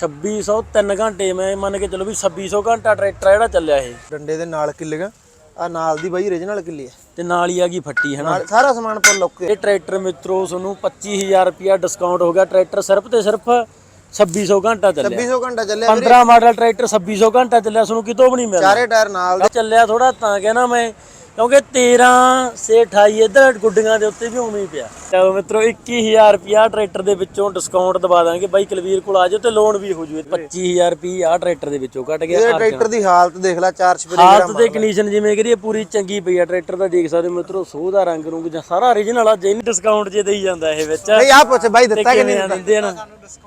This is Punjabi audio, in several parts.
2600 3 ਘੰਟੇ ਮੈਂ ਮੰਨ ਕੇ ਚਲੋ ਵੀ 2600 ਘੰਟਾ ਟਰੈਕਟਰ ਆ ਜਿਹੜਾ ਚੱਲਿਆ ਇਹ। ਡੰਡੇ ਦੇ ਨਾਲ ਕਿੱਲੀਆਂ। ਆ ਨਾਲ ਦੀ ਬਾਈ origignal ਕਿੱਲੀ ਹੈ। ਤੇ ਨਾਲ ਹੀ ਆ ਗਈ ਫੱਟੀ ਹੈ ਨਾ? ਨਾਲ ਸਾਰਾ ਸਮਾਨ ਪੁੱਲ ਓਕੇ ਇਹ ਟਰੈਕਟਰ ਮਿੱਤਰੋ ਤੁਹਾਨੂੰ 25000 ਰੁਪਿਆ ਡਿਸਕਾਊਂਟ ਹੋ ਗਿਆ। ਟਰੈਕਟਰ ਸਿਰਫ ਤੇ ਸਿਰਫ 2600 ਘੰਟਾ ਚੱਲਿਆ। 2600 ਘੰਟਾ ਚੱਲਿਆ 15 ਮਾਡਲ ਟਰੈਕਟਰ 2600 ਘੰਟਾ ਚੱਲਿਆ ਤੁਹਾਨੂੰ ਕਿਤੋਂ ਵੀ ਨਹੀਂ ਮਿਲਦਾ ਚਾਰੇ ਟਾਇਰ ਨਾਲ ਦੇ ਚੱਲਿਆ ਥੋੜਾ ਤਾਂ ਕਹਿਣਾ ਮੈਂ। ਕਿਉਂਕਿ 13 ਸੇ 28 ਇਧਰ ਗੁੱਡੀਆਂ ਦੇ ਉੱਤੇ ਵੀ ਉਵੇਂ ਹੀ ਪਿਆ। ਚਲੋ ਮਿੱਤਰੋ 21000 ਰੁਪਿਆ ਟਰੈਕਟਰ ਦੇ ਵਿੱਚੋਂ ਡਿਸਕਾਊਂਟ ਦਵਾ ਦਾਂਗੇ। ਬਾਈ ਕੁਲਵੀਰ ਕੋਲ ਆ ਜਾਓ ਤੇ ਲੋਨ ਵੀ ਹੋ ਜੂਏ। 25000 ਰੁਪਏ ਆ ਟਰੈਕਟਰ ਦੇ ਵਿੱਚੋਂ ਕੱਟ ਗਿਆ। ਇਹ ਟਰੈਕਟਰ ਦੀ ਹਾਲਤ ਦੇਖ ਲੈ ਚਾਰ ਛਪਰੇ ਹਾਲਤ ਤੇ ਕੰਡੀਸ਼ਨ ਜਿਵੇਂ ਕਰੀਏ ਪੂਰੀ ਚੰਗੀ ਪਈ ਆ ਟਰੈਕਟਰ ਦਾ ਦੇਖ ਸਕਦੇ ਹੋ ਮਿੱਤਰੋ ਸੋਹ ਦਾ ਰੰਗ ਰੁੰਗ ਜਾਂ ਸਾਰਾ origignal ਆ ਜੈਨ ਡਿਸਕਾਊਂਟ ਜੇ ਦੇਈ ਜਾਂਦਾ ਇਹ ਵਿੱਚ। ਨਹੀਂ ਆ ਪੁੱਛ ਬਾਈ ਦਿੱਤਾ ਕਿ ਆ ਦਿੰਦੇ ਨਾ?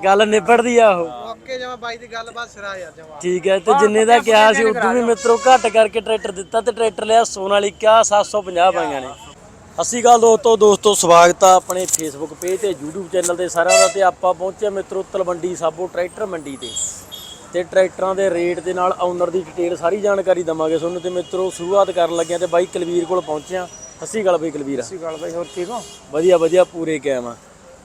ਗੱਲ ਨਿਬੜਦੀ ਆ ਉਹ। ਓਕੇ ਜਮਾ ਬਾਈ ਦੀ ਗੱਲਬਾਤ ਸਿਰਾ ਯਾਰ ਜਮਾ। ਠੀਕ ਹੈ ਤੇ ਜਿੰਨੇ ਦਾ ਕਿਹਾ ਸੀ ਉਦੋਂ ਵੀ ਮਿੱਤਰੋ ਘੱਟ ਕਰਕੇ ਟਰੈਕਟਰ ਦਿੱਤਾ ਤੇ ਟਰੈਕਟਰ ਲਿਆ ਸੋਨਾਲੀਕਾ 750 ਪਾਈਆਂ ਨੇ। ਅਸੀਂ ਗੱਲ ਦੋਸਤੋ ਦੋਸਤੋ ਸਵਾਗਤ ਆ ਆਪਣੇ ਫੇਸਬੁੱਕ ਪੇਜ ਤੇ YouTube ਚੈਨਲ ਤੇ ਸਾਰਿਆਂ ਦਾ ਤੇ ਆਪਾਂ ਪਹੁੰਚੇ ਮਿੱਤਰੋ ਤਲਵੰਡੀ ਸਾਬੋ ਟਰੈਕਟਰ ਮੰਡੀ ਤੇ। ਤੇ ਟਰੈਕਟਰਾਂ ਦੇ ਰੇਟ ਦੇ ਨਾਲ ਓਨਰ ਦੀ ਡਿਟੇਲ ਸਾਰੀ ਜਾਣਕਾਰੀ ਦਵਾਂਗੇ ਤੁਹਾਨੂੰ ਤੇ ਮਿੱਤਰੋ ਸ਼ੁਰੂਆਤ ਕਰਨ ਲੱਗਿਆ ਤੇ ਬਾਈ ਕੁਲਵੀਰ ਕੋਲ ਪਹੁੰਚਿਆ ਅਸੀਂ ਗੱਲ ਬਈ ਕੁਲਵੀਰ। ਸਹੀ ਗੱਲ ਬਾਈ ਹੋਰ ਠੀਕ ਹੋ? ਵਧੀਆ ਵਧੀਆ ਪੂਰੇ ਕਾਇਮ ਆ।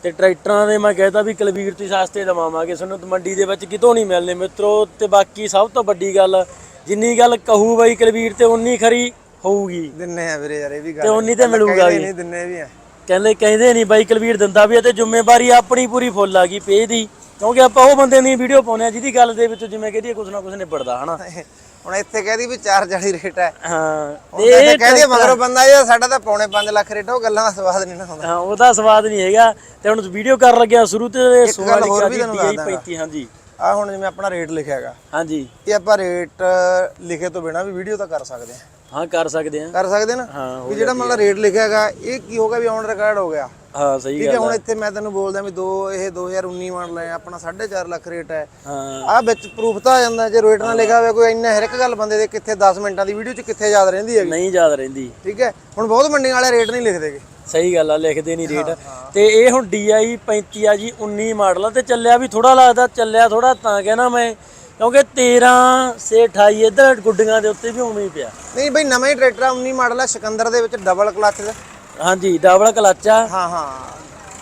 ਤੇ ਟਰੈਕਟਰਾਂ ਦੇ ਮੈਂ ਕਹਿਤਾ ਵੀ ਕਲਵੀਰ ਤੇ ਸਸਤੇ ਦਵਾਵਾਂਗੇ ਤੁਹਾਨੂੰ ਮੰਡੀ ਦੇ ਵਿੱਚ ਕਿਤੋਂ ਨਹੀਂ ਮਿਲਨੇ ਮਿੱਤਰੋ। ਤੇ ਬਾਕੀ ਸਭ ਤੋਂ ਵੱਡੀ ਗੱਲ ਜਿੰਨੀ ਗੱਲ ਕਹੂ ਬਾਈ ਕਲਵੀਰ ਤੇ ਉਨੀ ਖਰੀ ਹੋਊਗੀ। ਦਿੰਨੇ ਆ ਵੀਰੇ ਯਾਰ ਇਹ ਵੀ ਗੱਲ ਤੇ ਉਨੀ ਤੇ ਮਿਲੂਗਾ ਕਹਿੰਦੇ ਵੀ। ਨਹੀਂ ਦਿੰਨੇ ਵੀ ਆ। ਕਹਿੰਦੇ ਕਹਿੰਦੇ ਨਹੀਂ ਬਾਈ ਕਲਵੀਰ ਦਿੰਦਾ ਵੀ ਤੇ ਜ਼ਿੰਮੇਵਾਰੀ ਆਪਣੀ ਪੂਰੀ ਫੁੱਲ ਆ ਗਈ ਪੇਜ ਦੀ। ਕਿਉਂਕਿ ਆਪਾਂ ਉਹ ਬੰਦੇ ਦੀ ਵੀਡੀਓ ਪਾਉਂਦੇ ਆ ਜਿਹਦੀ ਗੱਲ ਦੇ ਵਿੱਚ ਜਿਵੇਂ ਕਹਦੀਏ ਕੁਛ ਨਾ ਕੁਛ ਨਿਬੜਦਾ ਹਨਾ? ਹੁਣ ਇੱਥੇ ਕਹਦੀ ਵੀ 440 ਰੇਟ ਹੈ। ਹਾਂ। ਹੁਣ ਤੇ ਕਹਦੀ ਮਗਰੋਂ ਬੰਦਾ ਇਹ ਸਾਡਾ ਤਾਂ ਪੌਣੇ 5 ਲੱਖ ਰੇਟ ਉਹ ਗੱਲਾਂ ਦਾ ਸਵਾਦ ਨਹੀਂ ਨਾ ਹੁੰਦਾ। ਹਾਂ ਉਹਦਾ ਸਵਾਦ ਨਹੀਂ ਹੈਗਾ। ਤੇ ਹੁਣ ਵੀਡੀਓ ਕਰਨ ਲੱਗਿਆ ਸ਼ੁਰੂ ਤੇ ਸੋਨਾਲੀਕਾ ਹੋਰ ਵੀ ਦੀ ਤੁਹਾਨੂੰ ਦੱਸਦਾ 35 ਹਾਂਜੀ। ਆ ਹੁਣ ਜਿਵੇਂ ਆਪਣਾ ਰੇਟ ਲਿਖਿਆ ਹੈਗਾ ਹਾਂਜੀ। ਇਹ ਆਪਾਂ ਰੇਟ ਲਿਖੇ ਤੋਂ ਬਿਨਾ ਵੀ ਵੀਡੀਓ ਤਾਂ ਕਰ ਸਕਦੇ ਆ ਹਾਂ ਕਰ ਸਕਦੇ ਆ ਕਰ ਸਕਦੇ ਨਾ? ਹਾਂ ਵੀ ਜਿਹੜਾ ਮਤਲਬ ਰੇਟ ਲਿਖਿਆ ਹੈਗਾ ਇਹ ਕੀ ਹੋਗਾ ਵੀ ਔਨ ਰਿਕਾਰਡ ਹੋ ਗਿਆ? ਹਾਂ ਸਹੀ ਠੀਕ ਗੱਲ ਹੈ। ਹੁਣ ਇੱਥੇ ਮੈਂ ਤੈਨੂੰ ਬੋਲਦਾ ਵੀ ਦੋ ਇਹ 2019 ਮਾਡਲ ਹੈ ਆਪਣਾ 4.5 ਲੱਖ ਰੇਟ ਹੈ। ਹਾਂ। ਆ ਵਿੱਚ ਪ੍ਰੂਫ ਤਾਂ ਆ ਜਾਂਦਾ ਜੇ ਰੇਟ ਨਾ ਲਿਖਿਆ ਹੋਵੇ ਕੋਈ ਇੰਨਾ ਹਰ ਇੱਕ ਗੱਲ ਬੰਦੇ ਦੇ ਕਿੱਥੇ 10 ਮਿੰਟਾਂ ਦੀ ਵੀਡੀਓ 'ਚ ਕਿੱਥੇ ਯਾਦ ਰਹਿੰਦੀ ਹੈਗੀ। ਨਹੀਂ ਯਾਦ ਰਹਿੰਦੀ। ਠੀਕ ਹੈ ਹੁਣ ਬਹੁਤ ਮੰਡੀਆਂ ਵਾਲੇ ਰੇਟ ਨਹੀਂ ਲਿਖਦੇਗੇ ਸਹੀ ਗੱਲ ਆ ਲਿਖਦੇ ਨਹੀਂ ਰੇਟ ਤੇ ਇਹ ਹੁਣ DI 35 ਆ ਜੀ 19 ਮਾਡਲ ਆ ਤੇ ਚੱਲਿਆ ਵੀ ਥੋੜਾ ਲੱਗਦਾ ਚੱਲਿਆ ਥੋੜਾ ਤਾਂ ਕਹਿਣਾ ਮੈਂ ਕਿਉਂਕਿ 13 ਸੇ 28 ਇਧਰ ਗੁੱਡੀਆਂ ਦੇ ਉੱਤੇ ਵੀ ਉਵੇਂ ਹੀ ਪਿਆ। ਨਹੀਂ ਬਈ ਨਵਾਂ ਹੀ ਟਰੈਕਟਰ ਆ 19 ਮਾਡਲ ਆ ਸਿਕੰਦਰ ਦੇ ਵਿੱਚ ਡਬਲ ਕਲਚ ਦਾ। ਹਾਂਜੀ ਡਬਲ ਕਲਚ ਆ। ਹਾਂ ਹਾਂ।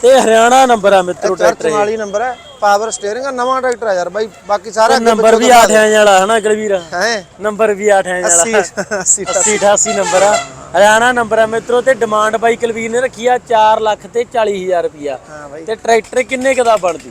ਤੇ ਹਰਿਆਣਾ ਨੰਬਰ ਆ ਮਿੱਤਰੋ ਚਰਚ ਵਾਲੀ ਨੰਬਰ ਹੈ ਪਾਵਰ ਸਟੀਅਰਿੰਗ ਆ ਨਵਾਂ ਟਰੈਕਟਰ ਆ ਯਾਰ ਬਾਈ ਬਾਕੀ ਸਾਰਾ ਨੰਬਰ ਵੀ 8 ਇੰਚ ਵਾਲਾ ਹਨਾ ਗਲਵੀਰ ਹੈ? ਨੰਬਰ ਵੀ 8 ਇੰਚ ਵਾਲਾ। 80 80 80 88 ਨੰਬਰ ਆ। ਹਰਿਆਣਾ ਨੰਬਰ ਆ ਮਿੱਤਰੋ ਤੇ ਡਿਮਾਂਡ ਬਾਈ ਕੁਲਵੀਰ ਨੇ ਰੱਖੀ ਆ 4 ਲੱਖ ਤੇ 40000 ਰੁਪਿਆ ਹਾਂ ਬਾਈ। ਤੇ ਟਰੈਕਟਰ ਕਿੰਨੇ ਕੁ ਦਾ ਬਣਦੀ?